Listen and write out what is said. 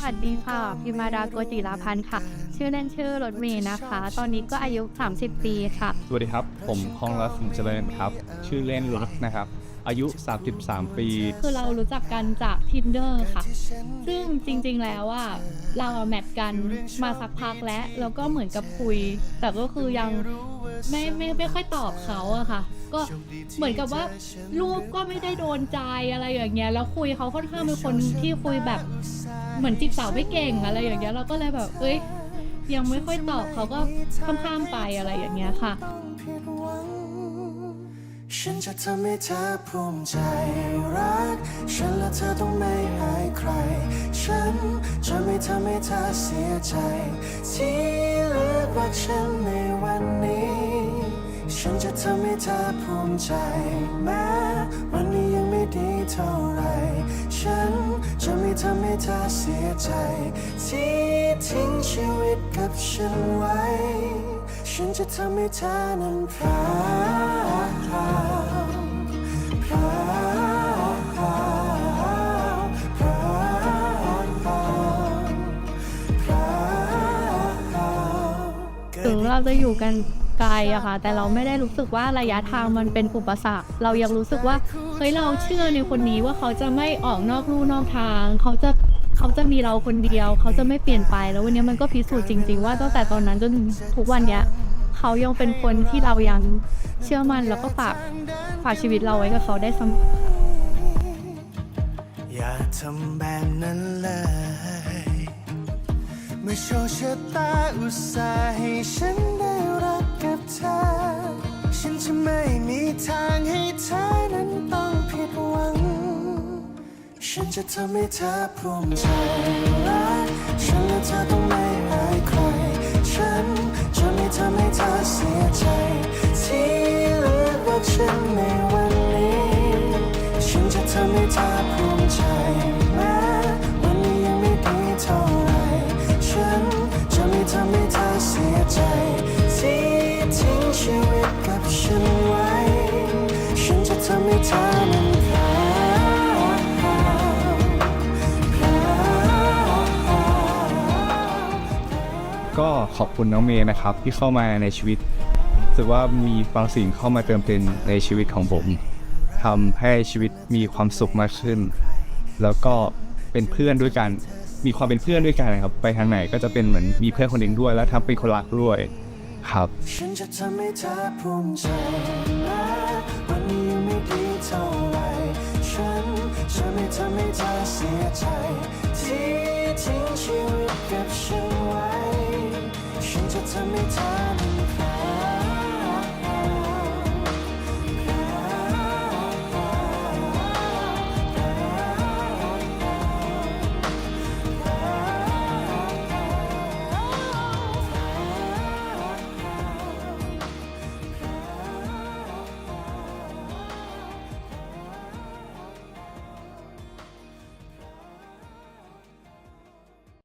สวัสดีค่ะ พิมาดาโกจิราพันธ์ค่ะ ชื่อเล่นชื่อรถเมย์นะคะ ตอนนี้ก็อายุ 30 ปีค่ะ สวัสดีครับ ผมคองรัตน์สุนเจริญครับ ชื่อเล่นรักนะครับ อายุ 33 ปี คือเรารู้จักกันจาก tinder ค่ะ ซึ่งจริงๆแล้วอะเราอะแมทกันมาสักพักแล้ว แล้วก็เหมือนกับคุย แต่ก็คือยัง ไม่ไม่ไม่ค่อยตอบเขาอะค่ะ ก็เหมือนกับว่ารูปก็ไม่ได้โดนใจอะไรอย่างเงี้ยแล้วคุยเขาค่อนข้างเป็นคนที่คุยแบบเหมือนจีบสาวไม่เก่งอะไรอย่างเงี้ยเราก็เลยแบบ เอ้ยยังไม่ค่อยตอบเขาก็ข้ามๆไปอะไรอย่างเงี้ยค่ะฉันจะทำให้เธอภูมิใจรัก ฉันและเธอต้องไม่หายใคร ฉันจะไม่ทำให้เธอเสียใจ ที่เลือกรักฉันในวันนี้ ฉันจะทำให้เธอภูมิใจ แม้วันนี้ยังไม่ดีเท่าไร ฉันจะไม่ทำให้เธอเสียใจ ที่ทิ้งชีวิตกับฉันไว้ ฉันจะทำให้เธอนั้นพราวพราวพราวพราวพราวพราวถึงเราจะอยู่กัน ไกลอะค่ะ แต่เราไม่ได้รู้สึกว่าระยะทางมันเป็นอุปสรรค เรายังรู้สึกว่าเฮ้ยเราเชื่อในคนนี้ว่าเขาจะไม่ออกนอกลู่นอกทาง เขาจะเขาจะมีเราคนเดียว เขาจะไม่เปลี่ยนไปแล้ววันนี้มันก็พิสูจน์จริง ๆ ว่าตั้งแต่ตอนนั้นจนถึงทุกวันเนี้ยเขายังเป็นคนที่เรายังเชื่อมันแล้วก็ฝากฝากชีวิตเราไว้กับเขาได้เสมออย่าทำแบบนั้นเลยเมื่อโชคชะตาอุตส่าห์ให้ฉัน ฉันจะทำให้เธอภูมิใจรักฉันและเธอต้องไม่อายใคร ฉันจะไม่ทำให้เธอเสียใจ ที่เลือกรักฉันในวันนี้ ฉันจะทำให้เธอภูมิใจแม้วันนี้ยังไม่ดีเท่าไหรฉันจะไม่ทำให้เธอเสียใจ ที่ทิ้งชีวิตกับฉัน ก็ขอบคุณน้องเมย์นะครับ ที่เข้ามาในชีวิตรู้สึกว่ามีบางสิ่งเข้ามาเติมเต็มในชีวิตของผมทำให้ชีวิตมีความสุขมากขึ้น แล้วก็เป็นเพื่อนด้วยกันมีความเป็นเพื่อนด้วยกันนะครับ ไปทางไหนก็จะเป็นเหมือนมีเพื่อนคนหนึ่งด้วย แล้วทำเป็นคนรักด้วยครับฉันจะทำให้เธอภูมิใจแม้วันนี้ยังไม่ดีเท่าไรฉันจะไม่ทำให้เธอเสียใจที่